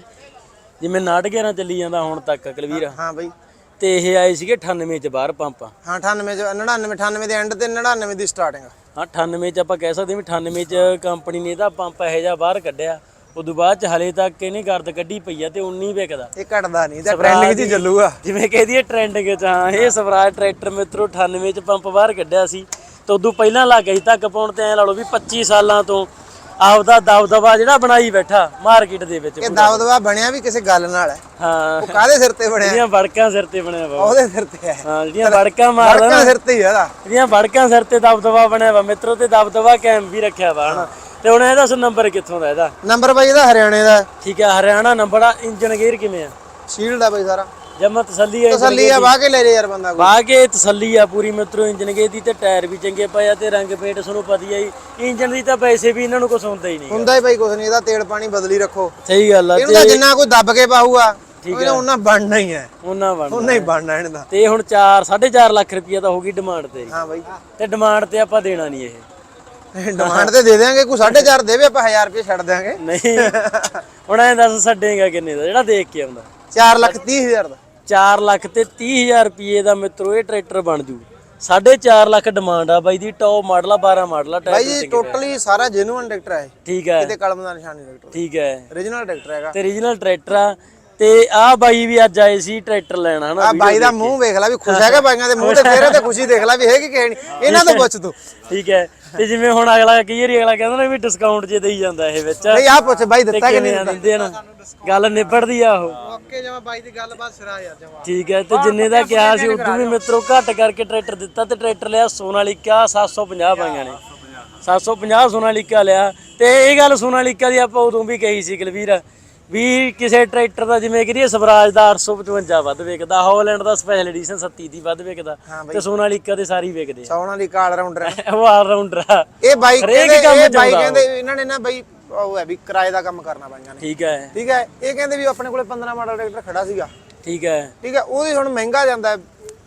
ਜਿਵੇਂ 911 ਚੱਲੀ ਜਾਂਦਾ ਹੁਣ ਤੱਕ ਕਲਵੀਰ। ਹਾਂ ਬਾਈ। ਤੇ ਇਹ ਆਏ ਸੀਗੇ 98 ਚ ਬਾਹਰ ਪੰਪ। ਹਾਂ 98 ਚ 99 98 ਦੇ ਐਂਡ ਤੇ 99 ਦੀ ਸਟਾਰਟਿੰਗ ਹਾਂ 98 ਚ ਆਪਾਂ ਕਹਿ ਸਕਦੇ ਵੀ 98 ਚ ਕੰਪਨੀ ਨੇ ਇਹਦਾ ਪੰਪ ਇਹੋ ਜਿਹਾ ਬਾਹਰ ਕੱਢਿਆ। ਉਦੋਂ ਬਾਅਦ ਚ ਹਲੇ ਤੱਕ ਇਹਨੇ ਗਰਦ ਕੱਢੀ ਪਈ ਆ ਤੇ 19 ਵਿਕਦਾ। ਇਹ ਘਟਦਾ ਨਹੀਂ ਤੇ ਟ੍ਰੈਂਡਿੰਗ 'ਚ ਹੀ ਚੱਲੂਗਾ। ਜਿਵੇਂ ਕਹਦੀ ਹੈ ਟ੍ਰੈਂਡਿੰਗ ਚ ਹਾਂ ਇਹ ਸਵਰਾਜ ਟਰੈਕਟਰ ਮਿੱਤਰੋ 98 ਚ ਪੰਪ ਬਾਹਰ ਕੱਢਿਆ ਸੀ। ਤੇ ਉਦੋਂ ਪਹਿਲਾਂ ਲੱਗ ਗਈ ਧੱਕ ਪਾਉਣ ਤੇ ਐ ਲਾ ਲਓ ਵੀ 25 ਸਾਲਾਂ ਤੋਂ ਆਪਦਾ ਦਬਦਬਾ ਜਿਹੜਾ ਬਣਾਈ ਬੈਠਾ ਮਾਰਕੀਟ ਦੇ ਵਿੱਚ ਇਹ ਦਬਦਬਾ ਬਣਿਆ ਵੀ ਕਿਸੇ ਗੱਲ ਨਾਲ ਹੈ। ਹਾਂ। ਉਹ ਕਾਦੇ ਸਿਰ ਤੇ ਬਣਿਆ? ਜਿਹੜੀਆਂ ਵੜਕਾਂ ਸਿਰ ਤੇ ਬਣਿਆ ਵਾ ਉਹਦੇ ਸਿਰ ਤੇ ਹੈ। ਹਾਂ ਜਿਹੜੀਆਂ ਵੜਕਾਂ ਮਾਰਦਾ ਵਰਕਾਂ ਨਾ ਸਿਰ ਤੇ ਹੀ ਹੈ ਇਹਦਾ। ਜਿਹੜੀਆਂ ਵੜਕਾਂ ਸਿਰ ਤੇ ਦਬਦਬਾ ਬਣਿਆ ਵਾ ਮਿੱਤਰੋ ਤੇ ਦਬਦਬਾ ਕੈਮ ਵੀ ਰੱਖਿਆ ਵਾ ਹਨਾ? ਤੇ ਹੁਣ ਇਹਦਾ ਨੰਬਰ ਕਿੱਥੋਂ ਦਾ ਇਹਦਾ? ਨੰਬਰ ਬਾਈ ਇਹਦਾ ਹਰਿਆਣੇ ਦਾ ਠੀਕ ਹੈ ਹਰਿਆਣਾ ਨੰਬਰ ਆ ਇੰਜਨ ਗੇਅਰ ਕਿਵੇਂ ਆ? ਸ਼ੀਲਡ ਆ ਬਾਈ ਸਾਰਾ। ਜਮਾ ਤਸੱਲੀ ਹੈ ਤਸੱਲੀ ਆ ਵਾਹ ਕੇ ਲੈ ਲੈ ਯਾਰ ਬੰਦਾ ਕੋਈ। ਬਾਹ ਕੇ ਤਸੱਲੀ ਆ ਪੂਰੀ ਮਿੱਤਰੋ ਇੰਜਨ ਗੇ ਦੀ ਤੇ ਟਾਇਰ ਵੀ ਚੰਗੇ ਪਏ ਆ ਤੇ ਰੰਗ ਪੇਂਟ ਤੁਹਾਨੂੰ ਪਤਾ ਹੀ ਆ ਜੀ। ਇੰਜਨ ਦੀ ਤਾਂ ਪੈਸੇ ਵੀ ਇਹਨਾਂ ਨੂੰ ਕੁਝ ਹੁੰਦਾ ਹੀ ਨਹੀਂ ਹੁੰਦਾ ਹੀ ਬਾਈ ਕੁਛ ਨਹੀਂ ਇਹਦਾ ਤੇਲ ਪਾਣੀ ਬਦਲੀ ਰੱਖੋ। ਸਹੀ ਗੱਲ ਆ ਇਹਨੂੰ ਤਾਂ ਜਿੰਨਾ ਕੋਈ ਦੱਬ ਕੇ ਪਾਊਗਾ ਠੀਕ ਉਹਨੇ ਉਹਨਾਂ ਬਣਨਾ ਹੀ ਹੈ। ਉਹਨਾਂ ਬਣ ਉਹਨਾਂ ਹੀ ਬਣਨਾ ਇਹਨਾਂ ਦਾ। ਤੇ ਹੁਣ 4 4.5 ਲੱਖ ਰੁਪਈਆ ਤਾਂ ਹੋ ਗਈ ਡਿਮਾਂਡ ਤੇ। ਹਾਂ ਬਾਈ। ਤੇ ਡਿਮਾਂਡ ਤੇ ਆਪਾਂ ਦੇਣਾ ਨਹੀਂ ਇਹ। ਡਿਮਾਂਡ ਤੇ ਦੇ ਦੇਾਂਗੇ ਕੋਈ 4.5 ਦੇਵੇ ਆਪਾਂ 1000 ਰੁਪਏ ਛੱਡ ਦਿਆਂਗੇ। ਨਹੀਂ ਹੁਣ ਐਂ ਦੱਸ ਛੱਡੇਗਾ ਕਿੰਨੇ ਦਾ ਜਿਹੜਾ ਦੇਖ ਕੇ ਆਉਂਦਾ? 4 ਲੱਖ 30 ਹਜ਼ਾਰ ਦਾ। 4 ਲੱਖ ਤੇ 30000 ਰੁਪਏ ਦਾ ਮਿੱਤਰੋ ਇਹ ਟਰੈਕਟਰ ਬਣ ਜੂ। 4.5 ਲੱਖ ਡਿਮਾਂਡ ਆ ਬਾਈ ਦੀ ਟੌਪ ਮਾਡਲ ਆ 12 ਮਾਡਲ ਆ ਬਾਈ ਜੀ ਟੋਟਲੀ ਸਾਰਾ ਜੈਨੂਅਨ ਟਰੈਕਟਰ ਹੈ ਠੀਕ ਹੈ ਕਿਤੇ ਕਲਮ ਦਾ ਨਿਸ਼ਾਨ ਨਹੀਂ ਟਰੈਕਟਰ ਠੀਕ ਹੈ origignal ਟਰੈਕਟਰ ਹੈਗਾ। ਤੇ origignal ਟਰੈਕਟਰ ਆ। ਤੇ ਆ ਬਾਈ ਵੀ ਅੱਜ ਆਏ ਸੀ ਟਰੈਕਟਰ ਲੈਣ ਹਨਾ ਆ ਬਾਈ ਦਾ ਮੂੰਹ ਵੇਖ ਲੈ ਵੀ ਖੁਸ਼ ਹੈਗਾ ਬਾਈਆਂ ਦੇ ਮੂੰਹ ਤੇ ਚਿਹਰੇ ਤੇ ਖੁਸ਼ੀ ਦੇਖ ਲੈ ਵੀ ਹੈਗੀ ਕਿ ਨਹੀਂ। ਇਹਨਾਂ ਤੋਂ ਪੁੱਛ ਤੂੰ। ਠੀਕ ਹੈ ਤੇ ਜਿਵੇਂ ਹੁਣ ਅਗਲਾ ਕਈ ਵਾਰੀ ਅਗਲਾ ਕਹਿੰਦਾ ਨਾ ਵੀ ਡਿਸਕਾਊਂਟ ਜੇ ਦੇਈ ਜਾਂਦਾ ਇਹ ਵਿੱਚ। ਨਹੀਂ ਆ ਪੁੱਛ ਬਾਈ ਤੇ ਦਿੱਤਾ ਕਿ ਨਹੀਂ ਦਿੰਦੇ ਨਾ ਗੱਲ ਨਿਬੜਦੀ ਆ ਉਹ। ਓਕੇ ਜਮਾ ਬਾਈ ਦੀ ਗੱਲ ਬਾਤ ਸਿਰਾ ਯਾਰ ਜਮਾ। ਠੀਕ ਹੈ ਤੇ ਜਿੰਨੇ ਦਾ ਕਿਹਾ ਸੀ ਉਦੋਂ ਵੀ ਮਿੱਤਰੋ ਘੱਟ ਕਰਕੇ ਟਰੈਕਟਰ ਦਿੱਤਾ ਤੇ ਟਰੈਕਟਰ ਲਿਆ ਸੋਨਾਲੀਕਾ 750 ਪਾਈਆਂ ਨੇ। 750 ਸੋਨਾਲੀਕਾ ਲਿਆ। ਤੇ ਇਹ ਗੱਲ ਸੋਨਾਲੀਕਾ ਦੀ ਆਪਾਂ ਉਦੋਂ ਵੀ ਕਹੀ ਸੀ ਕੁਲਵੀਰ। ਵੀ ਕਿਸੇ ਟਰੈਕਟਰ ਦਾ ਜਿਵੇਂ ਕਰੀਏ ਸਵਰਾਜ ਦਾ 855 ਵੱਧ ਵਿਕਦਾ ਹਾਲੈਂਡ ਦਾ ਸਪੈਸ਼ਲ ਐਡੀਸ਼ਨ 37 ਦੀ ਵੱਧ ਵਿਕਦਾ ਤੇ ਸੋਨਾਲੀਕਾ ਦੇ ਸਾਰੀ ਵਿਕਦੇ ਸੌਣਾ ਦੀ ਕਾਲ ਰਾਉਂਡਰ ਹੈ ਆ। ਉਹ ਆਲ ਰਾਉਂਡਰ ਆ। ਇਹ ਬਾਈ ਹਰੇਕ ਕਹਿੰਦੇ ਕੰਮ ਇਹ ਬਾਈ ਚਾਹੁੰਦਾ ਕਹਿੰਦੇ ਇਹਨਾਂ ਨੇ ਨਾ ਬਾਈ ਉਹ ਹੈ ਵੀ ਕਿਰਾਏ ਦਾ ਕੰਮ ਕਰਨਾ ਬਾਈਆਂ ਨੇ। ਠੀਕ ਹੈ। ਠੀਕ ਹੈ। ਇਹ ਕਹਿੰਦੇ ਵੀ ਆਪਣੇ ਕੋਲੇ 15 ਮਾਡਲ ਟਰੈਕਟਰ ਖੜਾ ਸੀਗਾ। ਠੀਕ ਹੈ। ਠੀਕ ਹੈ। ਉਹਦੀ ਹੁਣ ਮਹਿੰਗਾ ਜਾਂਦਾ। ਹੈ।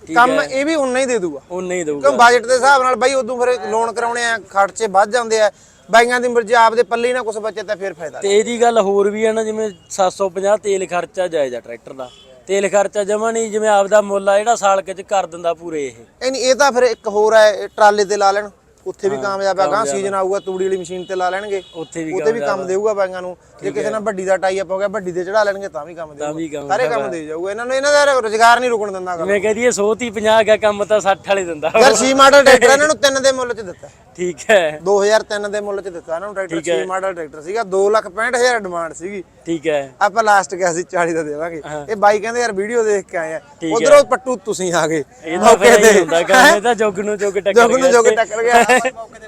ਕੰਮ ਇਹ ਵੀ ਉਨਾ ਹੀ ਦੇ ਦੂਗਾ। ਉਹ ਨਹੀਂ ਦਊਗਾ। ਕਿਉਂ ਬਜਟ ਦੇ ਹਿਸਾਬ ਨਾਲ ਬਾਈ ਉਦੋਂ ਫਿਰ ਲੋਨ ਕਰਾਉਣੇ ਆ ਖਰਚੇ ਵੱਧ ਜਾਂਦੇ ਆ ਬਾਈਆਂ ਦੀ ਮਰਜ਼ੀ ਆਪਦੇ ਪੱਲੇ ਹੀ ਨਾ ਕੁਝ ਬਚੇ ਤਾਂ ਫਿਰ ਫਾਇਦਾ ਤੇ ਇਹਦੀ ਗੱਲ ਹੋਰ ਵੀ ਹੈ ਨਾ ਜਿਵੇਂ 750 ਤੇਲ ਖਰਚਾ ਜਾਇਜ਼ ਆ ਟਰੈਕਟਰ ਦਾ। ਤੇਲ ਖਰਚਾ ਜਮਾ ਨਹੀਂ ਜਿਵੇਂ ਆਪਦਾ ਮੁੱਲ ਆ ਜਿਹੜਾ ਸਾਲ ਚ ਕਰ ਦਿੰਦਾ ਪੂਰੇ ਇਹ। ਇਹ ਨਹੀਂ ਇਹ ਤਾਂ ਫਿਰ ਇੱਕ ਹੋਰ ਹੈ ਇਹ ਟਰਾਲੇ ਤੇ ਲਾ ਲੈਣ। ਉੱਥੇ ਵੀ ਕਾਮਯਾਬ ਹੈ ਗਾਂ ਸੀਜ਼ਨ ਆਊਗਾ ਤੂੜੀ ਵਾਲੀ ਮਸ਼ੀਨ ਤੇ ਲਾ ਲੈਣਗੇ। ਉੱਥੇ ਵੀ ਉਹਤੇ ਵੀ ਕੰਮ ਦੇਊਗਾ ਬਾਈਆਂ ਨੂੰ। ਜੇ ਕਿਸੇ ਨਾਲ ਵੱਡੀ ਦਾ ਟਾਈ ਅਪ ਹੋ ਗਿਆ ਵੱਡੀ ਤੇ ਚੜਾ ਲੈਣਗੇ ਤਾਂ ਵੀ ਕੰਮ ਦੇਊਗਾ। ਸਾਰੇ ਕੰਮ ਦੇ ਜਾਊਗਾ। ਇਹਨਾਂ ਨੂੰ ਇਹਨਾਂ ਦਾ ਰੋਜ਼ਗਾਰ ਨਹੀਂ ਰੁਕਣ ਦਿੰਦਾ ਗਾ। ਜਿਵੇਂ ਕਹਦੀਏ 100 ਤੀ 50 ਦਾ ਕੰਮ ਤਾਂ 60 ਵਾਲੇ ਦਿੰਦਾ। ਯਾਰ 6 ਮਾਡਲ ਟਰੈਕਟਰ ਇਹਨਾਂ ਨੂੰ ਤਿੰਨ ਦੇ ਮੁੱਲ 'ਚ ਦਿੱਤਾ। ਠੀਕ ਹੈ। 2003 ਦੇ ਮੁੱਲ 'ਚ ਦਿੱਤਾ ਇਹਨਾਂ ਨੂੰ ਟਰੈਕਟਰ 6 ਮਾਡਲ ਟਰੈਕਟਰ ਸੀਗਾ 265000 ਡਿਮਾਂਡ ਸੀਗੀ। ਠੀਕ ਹੈ। ਆਪਾਂ ਲਾਸਟ ਕਿਹਾ ਸੀ 40 ਦਾ ਦੇਵਾਂਗੇ। ਇਹ ਬਾਈ ਕਹਿੰਦੇ ਯਾਰ ਵੀਡੀਓ ਦੇਖ ਕੇ ਆਏ ਆ। ਠੀਕ ਉਧਰੋਂ ਪੱਟੂ ਤੁਸੀਂ ਆ ਗਏ। ਇਹਦਾ ਫਿਰ ਹੀ ਹੁੰਦਾ ਕੰਮ ਇਹ ਤਾਂ ਜੋਗ ਨੂੰ ਜੋਗ ਟੱਕਰ ਜੋਗ ਨੂੰ ਗਿਆ ਜੋਗ ਟੱਕਰ ਗਿਆ।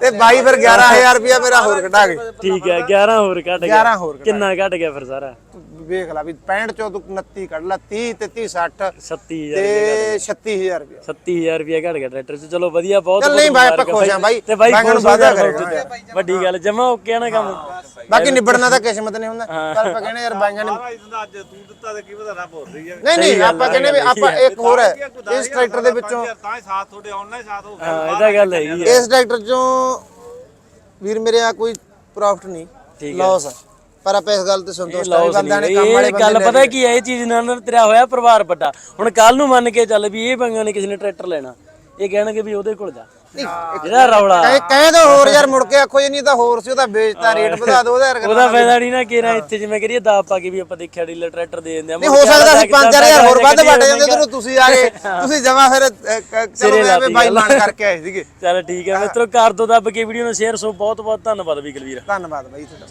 ਤੇ ਬਾਈ ਫਿਰ 11000 ਰੁਪਇਆ ਮੇਰਾ ਹੋਰ ਕਢਾ ਗਏ। ਠੀਕ ਹੈ 11 ਹੋਰ ਘਟ ਗਿਆ। 11 ਹੋਰ ਕਿੰਨਾ ਘਟ ਗਿਆ ਫਿਰ ਸਾਰਾ? ਵੇਖ ਲੈ ਵੀ 65 ਚੋਂ ਤੂੰ 29 ਕੱਢ ਲੈ 30 ਤੇ 30 60 37000 ਤੇ 36000 ਰੁਪਇਆ 37000 ਰੁਪਏ। ਘਟ ਗਿਆ ਟਰੈਕਟਰ ਚ। ਚਲੋ ਵਧੀਆ ਬਹੁਤ ਚੱਲ ਨਹੀਂ ਬਾਈ, ਆਪਾਂ ਖੁਸ਼ ਆਂ ਬਾਈ। ਤੇ ਬਾਈ ਖੁਸ਼ ਜਾ ਕਰੇਗਾ। ਵੱਡੀ ਗੱਲ ਜਮਾ ਓਕੇ ਆ ਨਾ ਕੰਮ। ਬਾਕੀ ਨਿਬੜਨਾ ਤਾਂ ਕਿਸਮਤ ਨਹੀਂ ਹੁੰਦਾ। ਪਰ ਆਪਾਂ ਕਹਿੰਦੇ ਯਾਰ ਬਾਈਆਂ ਨੇ ਅੱਜ ਤੂੰ ਦਿੱਤਾ ਤੇ ਕੀ ਪਤਾ ਰੱਬ ਹੋਰ ਰਹੀ ਹੈ ਨਹੀਂ ਨਹੀਂ ਆਪਾਂ ਕਹਿੰਦੇ ਵੀ ਆਪਾਂ ਇੱਕ ਹੋਰ ਹੈ ਇਸ ਟਰੈਕਟਰ ਦੇ ਵਿੱਚੋਂ ਤਾਂ ਹੀ ਸਾਥ ਤੁਹਾਡੇ ਆਨਲਾਈਨ ਸਾਥ ਹੋ ਹਾਂ ਇਹਦਾ ਗੱਲ ਹੈਗੀ ਆ। ਇਸ ਟਰੈਕਟਰ ਚੋਂ ਵੀਰ ਮੇਰੇ ਆ ਕੋਈ ਪ੍ਰੋਫਿਟ ਨਹੀਂ ਲਾਸ ਹੈ। ਪਰ ਆਪਾਂ ਇਸ ਗੱਲ ਤੇ ਸੰਤੁਸ਼ਟ ਹਾਂ ਵੀ ਲੌਸ ਬੰਦਾ ਨੇ ਨਹੀਂ ਕੰਮ ਵਾਲੇ ਇਹ ਗੱਲ ਪਤਾ ਕੀ ਹੈ ਇਹ ਚੀਜ਼ ਨਾਲ ਤੇਰਾ ਹੋਇਆ ਪਰਿਵਾਰ ਵੱਡਾ। ਹੁਣ ਕੱਲ ਨੂੰ ਮੰਨ ਕੇ ਚੱਲ ਵੀ ਇਹ ਬੰਗਾਂ ਨੇ ਕਿਸੇ ਨੇ ਟਰੈਕਟਰ ਲੈਣਾ। ਇਹ ਕਹਿਣਗੇ ਵੀ ਉਹਦੇ ਕੋਲ ਜਾ। ਜਿਹੜਾ ਰੌਲਾ। ਕਹੇ ਕਹੇ ਤਾਂ ਹੋਰ ਯਾਰ ਮੁੜ ਕੇ ਆਖੋ ਜੀ ਨਹੀਂ ਤਾਂ ਹੋਰ ਸੀ ਉਹਦਾ ਵੇਚਤਾ ਰੇਟ ਵਧਾ ਦੋ ਉਹਦਾ ਉਹਦਾ ਫਾਇਦਾ ਨਹੀਂ ਨਾ ਕਿਰਾ ਇੱਥੇ ਜਿਵੇਂ ਕਰੀਏ ਦਾ ਪਾ ਕੇ ਵੀ ਆਪਾਂ ਦੇਖਿਆ ਡੀਲਰ ਟਰੈਕਟਰ ਦੇ ਦਿੰਦੇ ਆ। ਨਹੀਂ ਹੋ ਸਕਦਾ ਸੀ 5000 ਹੋਰ ਵੱਧ ਵਟ ਜਾਂਦੇ ਉਧਰੋਂ ਤੁਸੀਂ ਆ ਗਏ ਤੁਸੀਂ ਜਮਾ ਫਿਰ ਚਲੋ ਮੈਂ ਵੀ ਬਾਈ ਮਾਨ ਕਰਕੇ ਆਏ ਸੀਗੇ। ਚਲ ਠੀਕ ਹੈ ਮਿੱਤਰੋ ਕਰ ਦੋ ਦੱਬ ਕੇ ਵੀਡੀਓ ਨੂੰ ਸ਼ੇਅਰ ਸੋ ਬਹੁਤ ਬਹੁਤ ਧੰਨਵਾਦ ਵੀ ਕੁਲਵੀਰ। ਧੰਨਵਾਦ ਬਾਈ ਤੁਹਾਡਾ।